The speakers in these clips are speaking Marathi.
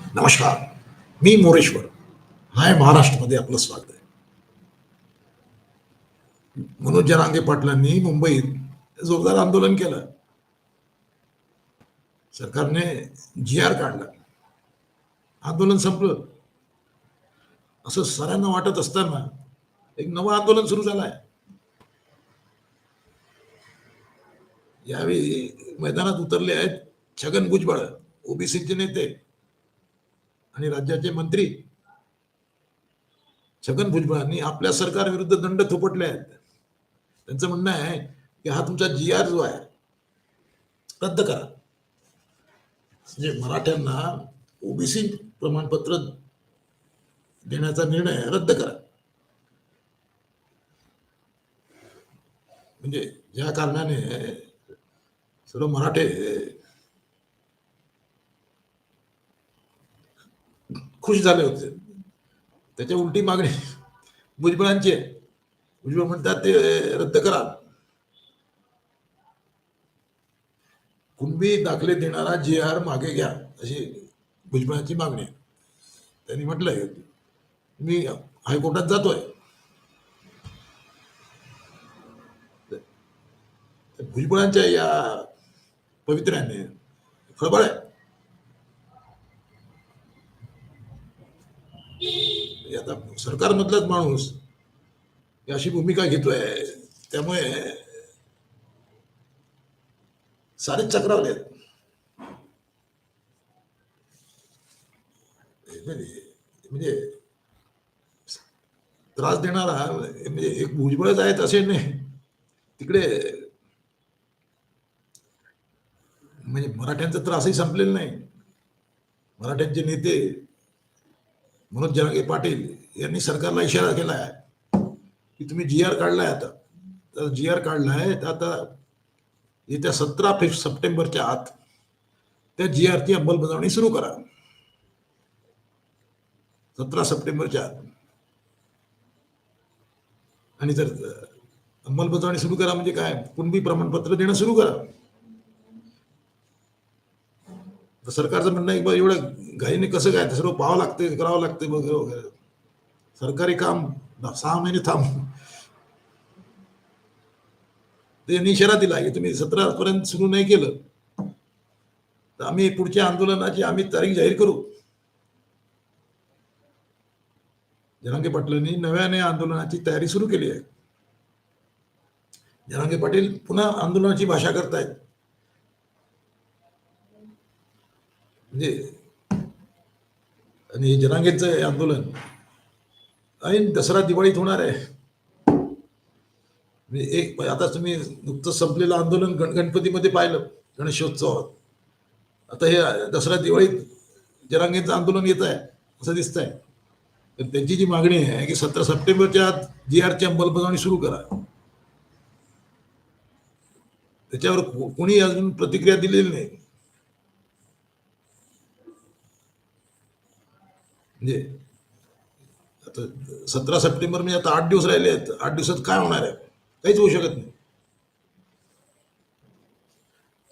नमस्कार. मी मोरेश्वर. हाय महाराष्ट्रामध्ये आपलं स्वागत आहे. मनोज जरांगे पाटलांनी मुंबईत जोरदार आंदोलन केलं. सरकारने जी आर काढला. आंदोलन संपलं. असं सरांना वाटत असताना एक नवं आंदोलन सुरू झालं आहे यावेळी मैदानात उतरले आहेत छगन भुजबळ ओबीसीचे नेते. आणि राज्याचे मंत्री छगन भुजबळांनी आपल्या सरकार विरुद्ध दंड थोपटले आहेत. त्यांचं म्हणणं आहे की हा तुमचा जी आर जो आहे रद्द करा. म्हणजे मराठ्यांना ओबीसी प्रमाणपत्र देण्याचा निर्णय रद्द करा. म्हणजे ज्या कारणाने सर्व मराठे खुश झाले होते. त्याच्या उलटी मागणी भुजबळांची आहे. भुजबळ म्हणतात ते रद्द करा. कुणबी दाखले देणारा जी आर मागे घ्या अशी भुजबळांची मागणी आहे. त्यांनी म्हटलंय मी हायकोर्टात जातोय. भुजबळांच्या या पवित्र्याने खळबळ आहे हे आता सरकारमधलाच माणूस अशी भूमिका घेतोय. त्यामुळे सारेच चक्रावले आहेत. म्हणजे म्हणजे त्रास देणारा म्हणजे एक भुजबळच आहेत असे नाही. तिकडे म्हणजे मराठ्यांचा त्रासही संपलेला नाही. मराठ्यांचे नेते म्हणून जरांगे पाटील यांनी सरकारला इशारा केला आहे की तुम्ही जी आर काढलाय आता. तर जी आर काढलाय तर आता येत्या सतरा फेब सप्टेंबरच्या आत त्या जी आरची अंमलबजावणी सुरू करा. सतरा सप्टेंबरच्या आत. आणि जर अंमलबजावणी सुरू करा म्हणजे काय? कुणबी प्रमाणपत्र देणं सुरू करा. तर सरकारचं म्हणणं आहे की एवढं घाईने कसं काय? सर्व पाहावं लागते करावं लागते वगैरे वगैरे. सरकारी काम सहा महिने थांब. ते इशारा दिला की तुम्ही सतरा पर्यंत सुरू नाही केलं तर आम्ही पुढच्या आंदोलनाची आम्ही तारीख जाहीर करू. जनांगे पाटलांनी नव्याने आंदोलनाची तयारी सुरू केली आहे. जनांगे पाटील पुन्हा आंदोलनाची भाषा करतायत. म्हणजे आणि हे जनांगेचं हे आंदोलन. ऐन दसरा दिवाळीत होणार आहे. म्हणजे एक आता तुम्ही नुकतं संपलेलं आंदोलन गण गणपतीमध्ये पाहिलं गणेशोत्सवात. आता हे दसरा दिवाळीत जरांगेचं आंदोलन येत आहे असं दिसतंय. तर त्यांची जी मागणी आहे की सतरा सप्टेंबरच्या आत जी आरची अंमलबजावणी सुरू करा. त्याच्यावर कोणी अजून प्रतिक्रिया दिलेली नाही. म्हणजे आता सतरा सप्टेंबर म्हणजे आता आठ दिवस राहिले आहेत. आठ दिवसात काय होणार आहे? काहीच होऊ शकत नाही.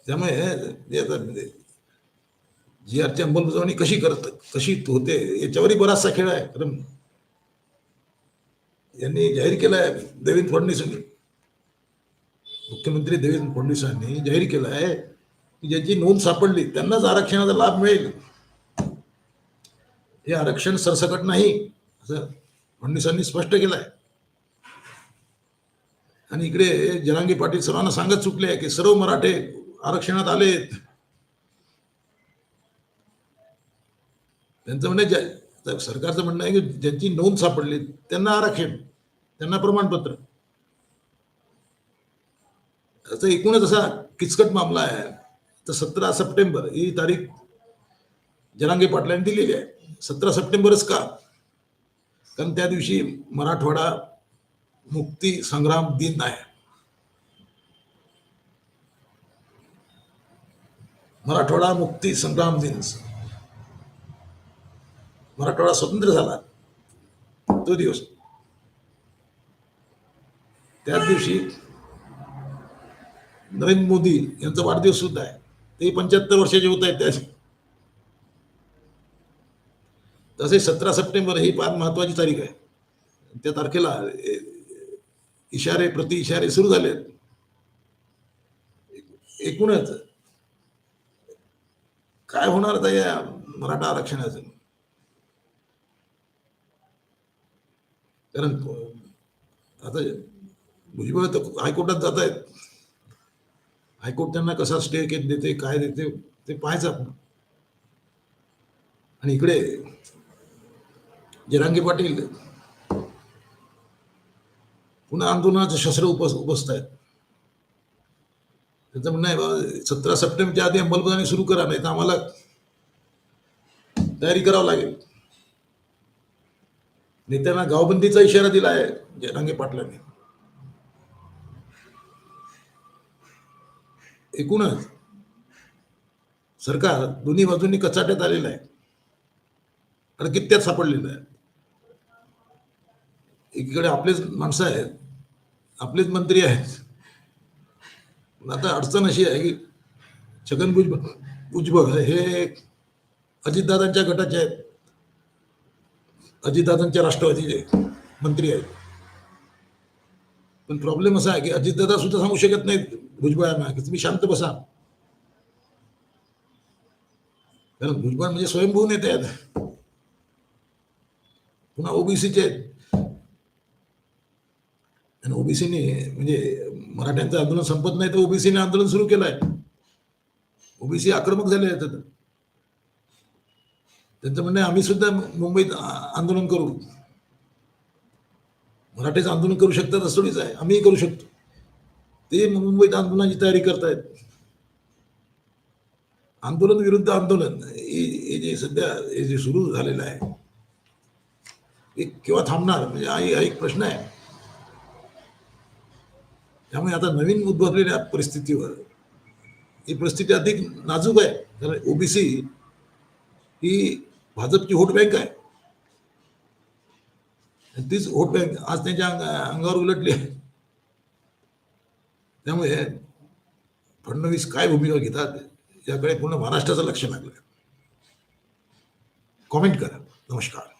त्यामुळे आता म्हणजे जी आरची अंमलबजावणी कशी करत कशी होते याच्यावरही बराचसा खेळ आहे. कारण म्हणजे यांनी जाहीर केला आहे देवेंद्र फडणवीसांनी. मुख्यमंत्री देवेंद्र फडणवीसांनी जाहीर केला आहे की ज्यांची नोंद सापडली त्यांनाच आरक्षणाचा लाभ मिळेल. हे आरक्षण सरसकट नाही असं फडणवीसांनी स्पष्ट केलं आहे आणि इकडे जनांगी पाटील सर्वांना सांगत चुकले आहे की सर्व मराठे आरक्षणात आलेत. त्यांचं म्हणणं सरकारचं म्हणणं आहे की ज्यांची नोंद सापडली त्यांना आरक्षण त्यांना प्रमाणपत्र. असं एकूणच असा किचकट मामला आहे. तर सतरा सप्टेंबर ही तारीख जनांगी पाटलांनी दिलेली आहे. सतरा सप्टेंबरच का? कारण त्या दिवशी मराठवाडा मुक्ती संग्राम दिन आहे. मराठवाडा मुक्ती संग्राम दिन. मराठवाडा स्वतंत्र झाला. तो दिवस. त्याच दिवशी नरेंद्र मोदी यांचा वाढदिवस सुद्धा आहे. ते पंच्याहत्तर वर्षाचे होत आहेत त्या तसे सतरा सप्टेंबर ही फार महत्वाची तारीख आहे. त्या तारखेला इशारे प्रति इशारे सुरू झाले एकूणच काय होणार आता या मराठा आरक्षणाचं? कारण आता भुजबळ तर हायकोर्टात जात आहेत. हायकोर्ट त्यांना कसा स्टे देते काय देते ते पाहायचं आपण. आणि इकडे जरांगे पाटील. पुन्हा आंदोलनाचं शस्त्र उपस उपसत आहेत. त्यांचं म्हणणं आहे बाबा सतरा सप्टेंबरच्या आधी अंमलबजावणी सुरू करा नाही तर आम्हाला तयारी करावं लागेल. नेत्यांना गावबंदीचा इशारा दिला आहे जरांगे पाटलांनी. एकूणच सरकार दोन्ही बाजूंनी कचाट्यात आलेलं आहे. अडकित्यात सापडलेलं आहे? एकीकडे आपलेच माणसं आहेत आपलेच मंत्री आहेत. आता अडचण अशी आहे की छगन भुजब भुजबळ हे अजितदादांच्या गटाचे आहेत. अजितदादांच्या राष्ट्रवादीचे मंत्री आहेत. पण प्रॉब्लेम असा आहे की अजितदादा सुद्धा सांगू शकत नाहीत भुजबळांना की तुम्ही शांत बसा. कारण भुजबळ म्हणजे स्वयंभू नेते आहेत. पुन्हा ओबीसीचे आहेत. आणि ओबीसीने म्हणजे मराठ्यांचं आंदोलन संपत नाही तर ओबीसीने आंदोलन सुरू केलं आहे ओबीसी आक्रमक झाले आहेत त्यांचं म्हणणं आम्ही सुद्धा मुंबईत आंदोलन करू. मराठीच आंदोलन करू शकतात असं थोडीच आहे. आम्हीही करू शकतो. ते मुंबईत आंदोलनाची तयारी करतायत. आंदोलन विरुद्ध आंदोलन. हे जे सध्या हे जे सुरू झालेलं आहे केव्हा थांबणार? म्हणजे हा हा एक प्रश्न आहे. त्यामुळे आता नवीन उद्भवलेल्या परिस्थितीवर ही परिस्थिती अधिक नाजूक आहे. कारण ओबीसी ही भाजपची व्होट बँक आहे. तीच व्होट बँक आज त्यांच्या अंगावर उलटली आहे. त्यामुळे फडणवीस काय भूमिका घेतात याकडे पूर्ण महाराष्ट्राचं लक्ष लागलं कॉमेंट करा. नमस्कार.